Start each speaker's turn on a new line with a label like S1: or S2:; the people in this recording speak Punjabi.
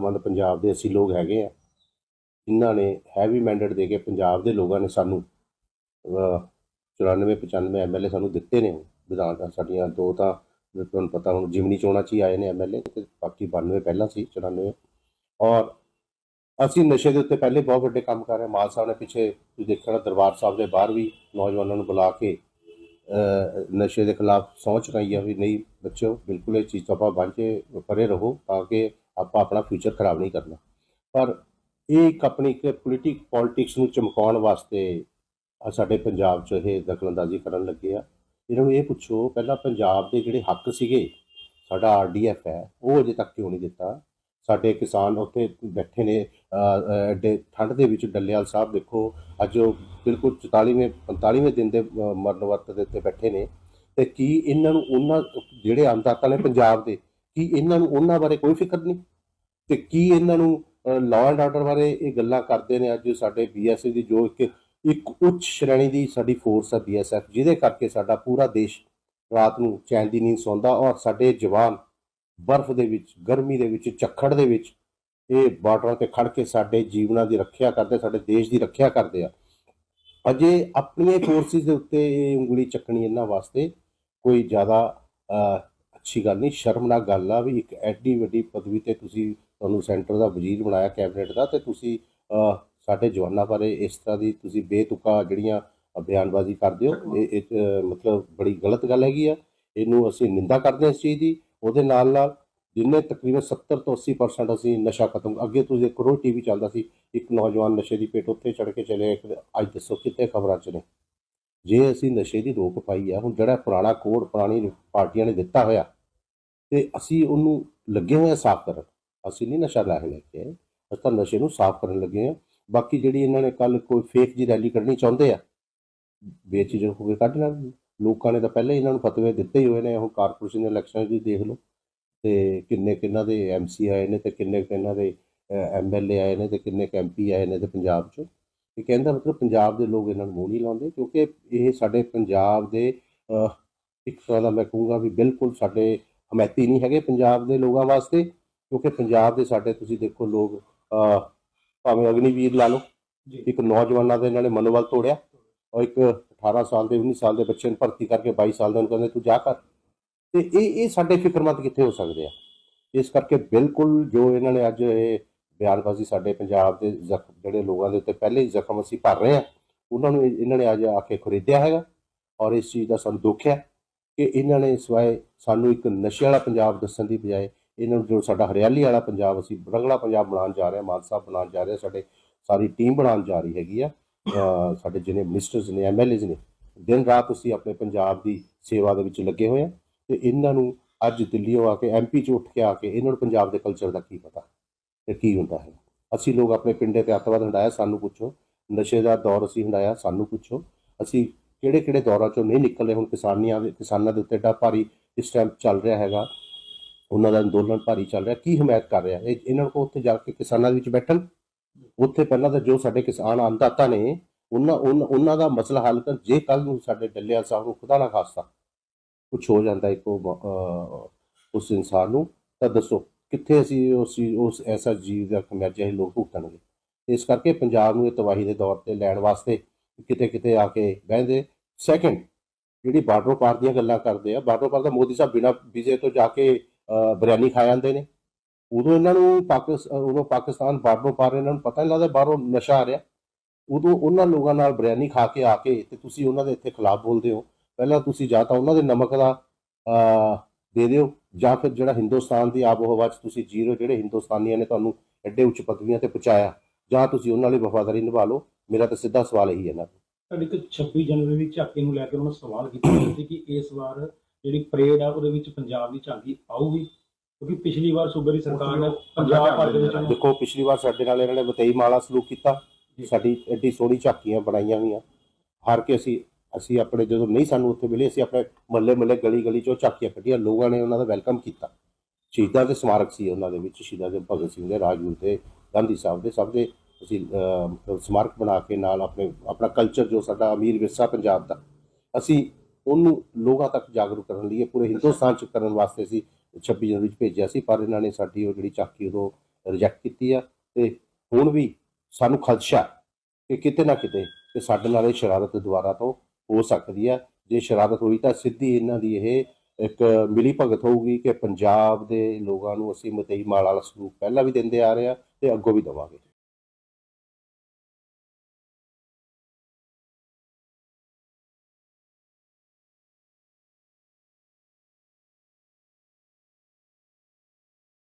S1: ਹਿੰਮਤਮੰਦ ਪੰਜਾਬ ਦੇ ਅਸੀਂ ਲੋਕ ਹੈਗੇ ਆ। ਜਿਨ੍ਹਾਂ ਨੇ ਹੈਵੀ ਮੈਂਡੇਟ ਦੇ ਕੇ ਪੰਜਾਬ ਦੇ ਲੋਕਾਂ ਨੇ ਸਾਨੂੰ ਅਹ, 94 95 ਐਮਐਲਏ ਸਾਨੂੰ ਦਿੱਤੇ ਨੇ। ਵਿਧਾਨ ਸਾਡੀਆਂ ਦੋ ਤਾਂ ਤੁਹਾਨੂੰ ਪਤਾ ਹੁਣ ਜਿਮਨੀ ਚੋਣਾਂ 'ਚ ਹੀ ਆਏ ਨੇ ਐਮਐਲਏ ਤੇ ਬਾਕੀ 92 ਪਹਿਲਾਂ ਸੀ 94 ਔਰ ਅਸੀਂ ਨਸ਼ੇ ਦੇ ਉੱਤੇ ਪਹਿਲੇ ਬਹੁਤ ਵੱਡੇ ਕੰਮ ਕਰ ਰਹੇ ਹਾਂ। ਮਾਨ ਸਾਹਿਬ ਨੇ ਪਿੱਛੇ ਤੁਸੀਂ ਦੇਖਿਆ ਦਰਬਾਰ ਸਾਹਿਬ ਦੇ ਬਾਹਰ ਵੀ ਨੌਜਵਾਨਾਂ ਨੂੰ ਬੁਲਾ ਕੇ ਨਸ਼ੇ ਦੇ ਖਿਲਾਫ ਸਹੁੰ ਚੁਕਾਈ ਆ ਵੀ ਨਹੀਂ ਬੱਚਿਓ ਬਿਲਕੁਲ ਇਹ ਚੀਜ਼ ਤੋਂ ਆਪਾਂ ਵਾਂਝੇ ਪਰੇ ਰਹੋ ਤਾਂ ਕਿ ਆਪਾਂ ਆਪਣਾ ਫਿਊਚਰ ਖਰਾਬ ਨਹੀਂ ਕਰਨਾ। ਪਰ ਇਹ ਇੱਕ ਆਪਣੀ ਇੱਕ ਪੋਲਿਟਿਕ ਪੋਲਿਟਿਕਸ ਨੂੰ ਚਮਕਾਉਣ ਵਾਸਤੇ ਸਾਡੇ ਪੰਜਾਬ 'ਚ ਇਹ ਦਖਲਅੰਦਾਜ਼ੀ ਕਰਨ ਲੱਗੇ ਆ। ਇਹਨਾਂ ਨੂੰ ਇਹ ਪੁੱਛੋ ਪਹਿਲਾਂ ਪੰਜਾਬ ਦੇ ਜਿਹੜੇ ਹੱਕ ਸੀਗੇ ਸਾਡਾ ਆਰਡੀਐਫ ਹੈ ਉਹ ਅਜੇ ਤੱਕ ਕਿਉਂ ਨਹੀਂ ਦਿੱਤਾ? ਸਾਡੇ ਕਿਸਾਨ ਉੱਥੇ ਬੈਠੇ ਨੇ ਅਹ, ਐਡੇ ਠੰਡ ਦੇ ਵਿੱਚ ਡੱਲੇਵਾਲ ਸਾਹਿਬ ਦੇਖੋ ਅੱਜ ਉਹ ਬਿਲਕੁਲ 44ਵੇਂ 45ਵੇਂ ਦਿਨ ਦੇ ਮਰਨ ਵਰਤ ਦੇ ਉੱਤੇ ਬੈਠੇ ਨੇ। ਤੇ ਕੀ ਇਹਨਾਂ ਨੂੰ ਉਹਨਾਂ ਜਿਹੜੇ ਅੰਦਾਤਾ ਨੇ ਪੰਜਾਬ ਦੇ ਕੀ ਇਹਨਾਂ ਨੂੰ ਉਹਨਾਂ ਬਾਰੇ ਕੋਈ ਫਿਕਰ ਨਹੀਂ? ਤੇ ਕੀ ਇਹਨਾਂ ਨੂੰ ਲਾਅ ਐਂਡ ਆਰਡਰ ਬਾਰੇ ਇਹ ਗੱਲਾਂ ਕਰਦੇ ਨੇ ਅੱਜ ਸਾਡੇ ਬੀਐਸਐਫ ਦੀ ਜੋ ਇੱਕ ਇੱਕ ਉੱਚ ਸ਼੍ਰੇਣੀ ਦੀ ਸਾਡੀ ਫੋਰਸ ਹੈ ਬੀਐਸਐਫ ਜਿਹਦੇ ਕਰਕੇ ਸਾਡਾ ਪੂਰਾ ਦੇਸ਼ ਰਾਤ ਨੂੰ ਚੈਨ ਦੀ ਨੀਂਦ ਸੌਂਦਾ ਔਰ ਸਾਡੇ ਜਵਾਨ ਬਰਫ਼ ਦੇ ਵਿੱਚ, ਗਰਮੀ ਦੇ ਵਿੱਚ, ਝੱਖੜ ਦੇ ਵਿੱਚ ਇਹ ਬਾਰਡਰਾਂ ਤੇ ਖੜ ਕੇ ਸਾਡੇ ਜੀਵਨਾਂ ਦੀ ਰੱਖਿਆ ਕਰਦੇ, ਸਾਡੇ ਦੇਸ਼ ਦੀ ਰੱਖਿਆ ਕਰਦੇ ਆ। ਅਜੇ ਆਪਣੀਆਂ ਫੋਰਸਿਸ ਦੇ ਉੱਤੇ ਇਹ ਉਂਗਲੀ ਚੱਕਣੀ ਇਹਨਾਂ ਵਾਸਤੇ ਕੋਈ ਜ਼ਿਆਦਾ ਅੱਛੀ ਗੱਲ ਨਹੀਂ, ਸ਼ਰਮਨਾਕ ਗੱਲ ਆ ਵੀ ਇੱਕ ਐਡੀ ਵੱਡੀ ਪਦਵੀ ਤੇ ਤੁਸੀਂ ਤੁਹਾਨੂੰ ਸੈਂਟਰ ਦਾ ਵਜ਼ੀਰ ਬਣਾਇਆ, ਕੈਬਨਿਟ ਦਾ, ਤੇ ਤੁਸੀਂ ਸਾਡੇ ਜਵਾਨਾਂ ਬਾਰੇ ਇਸ ਤਰ੍ਹਾਂ ਦੀ ਤੁਸੀਂ ਬੇਤੁਕਾ ਜਿਹੜੀਆਂ ਬਿਆਨਬਾਜ਼ੀ ਕਰਦੇ ਹੋ, ਇਹ ਇੱਕ ਮਤਲਬ ਬੜੀ ਗਲਤ ਗੱਲ ਹੈਗੀ ਆ। ਇਹਨੂੰ ਅਸੀਂ ਨਿੰਦਾ ਕਰਦੇ ਹਾਂ ਇਸ ਚੀਜ਼ ਦੀ, ਉਹਦੇ ਨਾਲ ਨਾਲ ਜਿੰਨੇ ਤਕਰੀਬਨ 70 ਤੋਂ 80% ਅਸੀਂ ਨਸ਼ਾ ਖਤਮ, ਅੱਗੇ ਤੁਸੀਂ ਦੇਖੋ ਰੋਜ਼ ਟੀਵੀ ਚੱਲਦਾ ਸੀ, ਇੱਕ ਨੌਜਵਾਨ ਨਸ਼ੇ ਦੀ ਪੇਟ ਉੱਤੇ ਚੜ ਕੇ ਚਲੇ ਅੱਜ ਦੱਸੋ ਕਿੱਥੇ ਖਬਰਾਂ 'ਚ ਨੇ? ਜੇ ਅਸੀਂ ਨਸ਼ੇ ਦੀ ਰੋਕ ਪਾਈ ਆ ਹੁਣ ਜਿਹੜਾ ਪੁਰਾਣਾ ਕੋਡ ਪੁਰਾਣੀ ਪਾਰਟੀਆਂ ਨੇ ਦਿੱਤਾ ਹੋਇਆ ਤੇ ਅਸੀਂ ਉਹਨੂੰ ਲੱਗੇ ਹੋਏ ਆ ਸਾਫ਼ ਕਰਨ। ਅਸੀਂ ਨਹੀਂ ਨਸ਼ਾ ਲੈ ਲੈ ਕੇ ਆਏ, ਅਸੀਂ ਤਾਂ ਨਸ਼ੇ ਨੂੰ ਸਾਫ਼ ਕਰਨ ਲੱਗੇ ਆ। ਬਾਕੀ ਜਿਹੜੀ ਇਹਨਾਂ ਨੇ ਕੱਲ ਕੋਈ ਫੇਕ ਜੀ ਰੈਲੀ ਕਰਨੀ ਚਾਹੁੰਦੇ ਆ ਬੇਚਿਜ ਹੋ ਕੇ ਕੱਢ ਲੈਣ। ਲੋਕਾਂ ਨੇ ਤਾਂ ਪਹਿਲਾਂ ਹੀ ਇਹਨਾਂ ਨੂੰ ਫਤਵੇ ਦਿੱਤੇ ਹੀ ਹੋਏ ਨੇ। ਹੁਣ ਕਾਰਪੋਰੇਸ਼ਨ ਦੇ ਇਲੈਕਸ਼ਨ ਵੀ ਦੇਖ ਲਓ। ਤੇ ਕਿੰਨੇ ਕਿੰਨਾ ਦੇ ਐਮਸੀ ਆਏ ਨੇ ਤੇ ਕਿੰਨੇ ਕਿੰਨਾ ਦੇ ਐਮਐਲਏ ਆਏ ਨੇ ਤੇ ਕਿੰਨੇ ਐਮਪੀ ਆਏ ਨੇ ਤੇ ਪੰਜਾਬ 'ਚ। ਇਹ ਕਹਿੰਦਾ ਮਤਲਬ ਪੰਜਾਬ ਦੇ ਲੋਕ ਇਹਨਾਂ ਨੂੰ ਮੂੰਹ ਨਹੀਂ ਲਾਉਂਦੇ ਕਿਉਂਕਿ ਇਹ ਸਾਡੇ ਪੰਜਾਬ ਦੇ ਇੱਕ ਤਰ੍ਹਾਂ ਦਾ ਮੈਂ ਕਹੂੰਗਾ ਵੀ ਬਿਲਕੁਲ ਸਾਡੇ ਹਮਾਇਤੀ ਨਹੀਂ ਹੈਗੇ ਪੰਜਾਬ ਦੇ ਲੋਕਾਂ ਵਾਸਤੇ ਕਿਉਂਕਿ ਪੰਜਾਬ ਦੇ ਸਾਡੇ ਤੁਸੀਂ ਦੇਖੋ ਲੋਕ ਭਾਵੇਂ ਅਗਨੀਵੀਰ ਲਾ ਲਓ ਇੱਕ ਨੌਜਵਾਨਾਂ ਦੇ ਇਹਨਾਂ ਨੇ ਮਨੋਬਲ ਤੋੜਿਆ ਔਰ ਇੱਕ 18 ਸਾਲ ਦੇ 19 ਸਾਲ ਦੇ ਬੱਚੇ ਨੂੰ ਭਰਤੀ ਕਰਕੇ 22 ਸਾਲ ਦੇ ਨੂੰ ਕਹਿੰਦੇ ਤੂੰ ਜਾ ਕਰ। ਤੇ ਇਹ ਇਹ ਸਾਡੇ ਫਿਕਰਮੰਦ ਕਿੱਥੇ ਹੋ ਸਕਦੇ ਆ? ਇਸ ਕਰਕੇ ਬਿਲਕੁਲ ਜੋ ਇਹਨਾਂ ਨੇ ਅੱਜ ਇਹ ਬਿਆਨਬਾਜ਼ੀ ਸਾਡੇ ਪੰਜਾਬ ਦੇ ਜ਼ਖਮ ਜਿਹੜੇ ਲੋਕਾਂ ਦੇ ਉੱਤੇ ਪਹਿਲੇ ਹੀ ਜ਼ਖਮ ਅਸੀਂ ਭਰ ਰਹੇ ਹਾਂ, ਉਹਨਾਂ ਨੂੰ ਇਹ- ਇਹਨਾਂ ਨੇ ਅੱਜ ਆ ਕੇ ਖਰੀਦਿਆ ਹੈਗਾ ਔਰ ਇਸ ਚੀਜ਼ ਦਾ ਸਾਨੂੰ ਦੁੱਖ ਹੈ ਕਿ ਇਹਨਾਂ ਨੇ ਸਿਵਾਏ ਸਾਨੂੰ ਇੱਕ ਨਸ਼ੇ ਵਾਲਾ ਪੰਜਾਬ ਦੱਸਣ ਦੀ ਬਜਾਏ ਇਹਨਾਂ ਨੂੰ ਜੋ ਸਾਡਾ ਹਰਿਆਲੀ ਵਾਲਾ ਪੰਜਾਬ ਅਸੀਂ ਰੰਗਲਾ ਪੰਜਾਬ ਬਣਾਉਣ ਜਾ ਰਹੇ ਹਾਂ ਮਾਨ ਸਾਹਿਬ ਬਣਾਉਣ ਜਾ ਰਹੇ ਹਾਂ, ਸਾਡੇ ਸਾਰੀ ਟੀਮ ਬਣਾਉਣ ਜਾ ਰਹੀ ਹੈਗੀ ਆ ਸਾਡੇ ਜਿਹਨੇ ਮਿਨਿਸਟਰਸ ਨੇ ਐਮਐਲਏਜ਼ ਨੇ, ਦਿਨ ਰਾਤ ਅਸੀਂ ਆਪਣੇ ਪੰਜਾਬ ਦੀ ਸੇਵਾ ਦੇ ਵਿੱਚ ਲੱਗੇ ਹੋਏ ਆ ਤੇ ਇਹਨਾਂ ਨੂੰ ਅੱਜ ਦਿੱਲੀੋਂ ਆ ਕੇ ਐਮਪੀ ਚ ਉੱਠ ਕੇ ਆ ਕੇ ਇਹਨਾਂ ਨੂੰ ਪੰਜਾਬ ਦੇ ਕਲਚਰ ਦਾ ਕੀ ਪਤਾ। ਤੇ ਕੀ ਹੁੰਦਾ ਹੈ? ਅਸੀਂ ਲੋਕ ਆਪਣੇ ਪਿੰਡੇ ਤੇ ਅੱਤਵਾਦ ਹੰਡਾਇਆ ਸਾਨੂੰ ਪੁੱਛੋ। ਨਸ਼ੇ ਦਾ ਦੌਰ ਅਸੀਂ ਹੰਡਾਇਆ ਸਾਨੂੰ ਪੁੱਛੋ। ਅਸੀਂ ਕਿਹੜੇ ਕਿਹੜੇ ਦੌਰਾਂ ਚੋਂ ਨਹੀਂ ਨਿਕਲੇ ਹੁਣ ਕਿਸਾਨੀਆਂ ਦੇ ਕਿਸਾਨਾਂ ਦੇ ਉੱਤੇ ਏਡਾ ਭਾਰੀ ਇਸ ਟਾਈਮ ਚੱਲ ਰਿਹਾ ਹੈਗਾ। ਉਹਨਾਂ ਦਾ ਅੰਦੋਲਨ ਭਾਰੀ ਚੱਲ ਰਿਹਾ। ਕੀ ਹਮਾਇਤ ਕਰ ਰਿਹਾ? ਇਹ ਇਹਨਾਂ ਨੂੰ ਉੱਥੇ ਜਾ ਕੇ ਕਿਸਾਨਾਂ ਦੇ ਵਿੱਚ ਬੈਠਣ? ਉੱਥੇ ਪਹਿਲਾਂ ਤਾਂ ਜੋ ਸਾਡੇ ਕਿਸਾਨ ਅੰਦਾਤਾ ਨੇ ਉਹਨਾਂ ਉਹਨਾਂ ਉਹਨਾਂ ਦਾ ਮਸਲਾ ਹੱਲ ਕਰ ਜੇ ਕੱਲ ਨੂੰ ਸਾਡੇ ਡੱਲਿਆ ਸਾਹਿਬ ਨੂੰ ਖੁਦਾ ਨਾ ਖਾਸਤਾ ਕੁਝ ਹੋ ਜਾਂਦਾ ਇੱਕ ਉਹ, ਉਸ ਇਨਸਾਨ ਨੂੰ ਤਾਂ ਦੱਸੋ। ਕਿੱਥੇ ਅਸੀਂ ਉਸ ਚੀਜ਼- ਉਸ ਐਸਾ ਜੀਵ ਦਾ ਖਮਿਆਜਾ ਹੀ ਲੋਕ ਭੁਗਤਣਗੇ। ਇਸ ਕਰਕੇ ਪੰਜਾਬ ਨੂੰ ਇਹ ਤਬਾਹੀ ਦੇ ਦੌਰ ਤੇ ਲੈਣ ਵਾਸਤੇ ਕਿਤੇ ਕਿਤੇ ਆ ਕੇ ਬਹਿੰਦੇ। ਸੈਕੰਡ ਜਿਹੜੀ ਬਾਰਡਰ ਪਾਰ ਦੀਆਂ ਗੱਲਾਂ ਕਰਦੇ ਆ ਬਾਰਡਰ ਪਾਰ ਦਾ ਮੋਦੀ ਸਾਹਿਬ ਬਿਨਾ ਵੀਜ਼ੇ ਤੋਂ ਜਾ ਕੇ ਅਹ, ਬਿਰਿਆਨੀ ਖਾ ਜਾਂਦੇ ਨੇ। ਉਦੋਂ ਇਹਨਾਂ ਨੂੰ ਪਾਕਿਸਤਾਨ ਉਦੋਂ ਪਾਕਿਸਤਾਨ ਬਾਰਡਰੋਂ ਪਾਰ ਇਹਨਾਂ ਨੂੰ ਪਤਾ ਨਹੀਂ ਲੱਗਦਾ ਬਾਹਰੋਂ ਨਸ਼ਾ ਆ ਰਿਹਾ। ਉਦੋਂ ਉਹਨਾਂ ਲੋਕਾਂ ਨਾਲ ਬਿਰਿਆਨੀ ਖਾ ਕੇ ਆ ਕੇ ਤੇ ਤੁਸੀਂ ਉਹਨਾਂ ਦੇ ਇੱਥੇ ਖਿਲਾਫ ਬੋਲਦੇ ਹੋ। ਪਹਿਲਾਂ ਤੁਸੀਂ ਜਾਂ ਤਾਂ ਉਹਨਾਂ ਦੇ ਨਮਕ ਦਾ ਅਹ, ਦੇ ਦਿਓ। ਜਾਂ ਫਿਰ ਜਿਹੜਾ ਹਿੰਦੁਸਤਾਨ ਦੀ ਆਬੋ ਹਵਾ 'ਚ ਤੁਸੀਂ ਜੀਰੋ ਜਿਹੜੇ ਹਿੰਦੁਸਤਾਨੀਆਂ ਨੇ ਤੁਹਾਨੂੰ ਐਡੇ ਉੱਚ ਪਦਵੀਆਂ ਤੇ ਪਹੁੰਚਾਇਆ ਜਾਂ ਤੁਸੀਂ ਉਹਨਾਂ ਲਈ ਵਫਾਦਾਰੀ ਨਿਭਾ ਲਓ ਮੇਰਾ ਤਾਂ ਸਿੱਧਾ ਸਵਾਲ ਇਹੀ ਹੈ ਨਾ।
S2: ਤੁਹਾਡੇ ਇੱਕ 26 ਜਨਵਰੀ ਦੀ ਝਾਕੀ ਨੂੰ ਲੈ ਕੇ ਉਹਨਾਂ ਸਵਾਲ ਕੀਤਾ ਸੀ ਕਿ ਇਸ ਵਾਰ ਜਿਹੜੀ ਪਰੇਡ ਆ ਉਹਦੇ ਵਿੱਚ ਪੰਜਾਬ ਦੀ ਝਾਕੀ ਆਊਗੀ ਕਿਉਂਕਿ ਪਿਛਲੀ ਵਾਰ ਸੂਬੇ ਦੀ ਸਰਕਾਰ ਨੇ ਪੰਜਾਬ ਭਰ ਦੇ ਵਿੱਚ
S1: ਦੇਖੋ ਪਿਛਲੀ ਵਾਰ ਸਾਡੇ ਨਾਲ ਇਹਨਾਂ ਨੇ ਬਤਈ ਮਾਲਾ ਸਲੂਕ ਕੀਤਾ ਸਾਡੀ ਐਡੀ ਸੋਹਣੀ ਝਾਕੀਆਂ ਬਣਾਈਆਂ ਹੋਈਆਂ। ਹਾਰ ਕੇ ਅਸੀਂ ਅਸੀਂ ਆਪਣੇ ਜਦੋਂ ਨਹੀਂ ਸਾਨੂੰ ਉੱਥੇ ਮਿਲੇ, ਅਸੀਂ ਆਪਣੇ ਮੱਲੇ ਮੱਲੇ ਗਲੀ ਗਲੀ ਚੋਂ ਝਾਕੀਆਂ ਕੱਢੀਆਂ, ਲੋਕਾਂ ਨੇ ਉਹਨਾਂ ਦਾ ਵੈਲਕਮ ਕੀਤਾ। ਸ਼ਹੀਦਾਂ ਦੇ ਸਮਾਰਕ ਸੀ ਉਹਨਾਂ ਦੇ ਵਿੱਚ, ਸ਼ਹੀਦਾਂ ਦੇ ਭਗਤ ਸਿੰਘ ਦੇ, ਰਾਜਗੁਰੂ ਦੇ, ਗਾਂਧੀ ਸਾਹਿਬ ਦੇ, ਸਭ ਦੇ ਅਸੀਂ ਸਮਾਰਕ ਬਣਾ ਕੇ ਨਾਲ ਆਪਣੇ, ਆਪਣਾ ਕਲਚਰ ਜੋ ਸਾਡਾ ਅਮੀਰ ਵਿਰਸਾ ਪੰਜਾਬ ਦਾ, ਅਸੀਂ ਉਹਨੂੰ ਲੋਕਾਂ ਤੱਕ ਜਾਗਰੂਕ ਕਰਨ ਲਈ ਪੂਰੇ ਹਿੰਦੁਸਤਾਨ ਚ ਕਰਨ ਵਾਸਤੇ ਅਸੀਂ 26 ਜਨਵਰੀ ਚ ਭੇਜਿਆ ਸੀ, ਪਰ ਇਹਨਾਂ ਨੇ ਸਾਡੀ ਉਹ ਜਿਹੜੀ ਝਾਕੀ ਉਦੋਂ ਰਿਜੈਕਟ ਕੀਤੀ ਆ ਤੇ ਹੁਣ ਵੀ ਸਾਨੂੰ ਖਦਸ਼ਾ ਕਿ ਕਿਤੇ ਨਾ ਕਿਤੇ ਕਿ ਸਾਡੇ ਨਾਲ ਇਹ ਸ਼ਰਾਰਤ ਦੁਬਾਰਾ ਤੋਂ ਹੋ ਸਕਦੀ ਹੈ ਜੇ ਸ਼ਰਾਰਤ ਹੋਈ ਤਾਂ ਸਿੱਧੀ ਇਹਨਾਂ ਦੀ ਇਹ ਇੱਕ ਮਿਲੀ ਭਗਤ ਹੋਊਗੀ ਕਿ ਪੰਜਾਬ ਦੇ ਲੋਕਾਂ ਨੂੰ ਅਸੀਂ ਮਤਈ ਮਾਲ ਵਾਲਾ ਸਲੂਕ ਪਹਿਲਾਂ ਵੀ ਦਿੰਦੇ ਆ ਰਹੇ ਆ ਤੇ ਅੱਗੋਂ ਵੀ ਦੇਵਾਂਗੇ।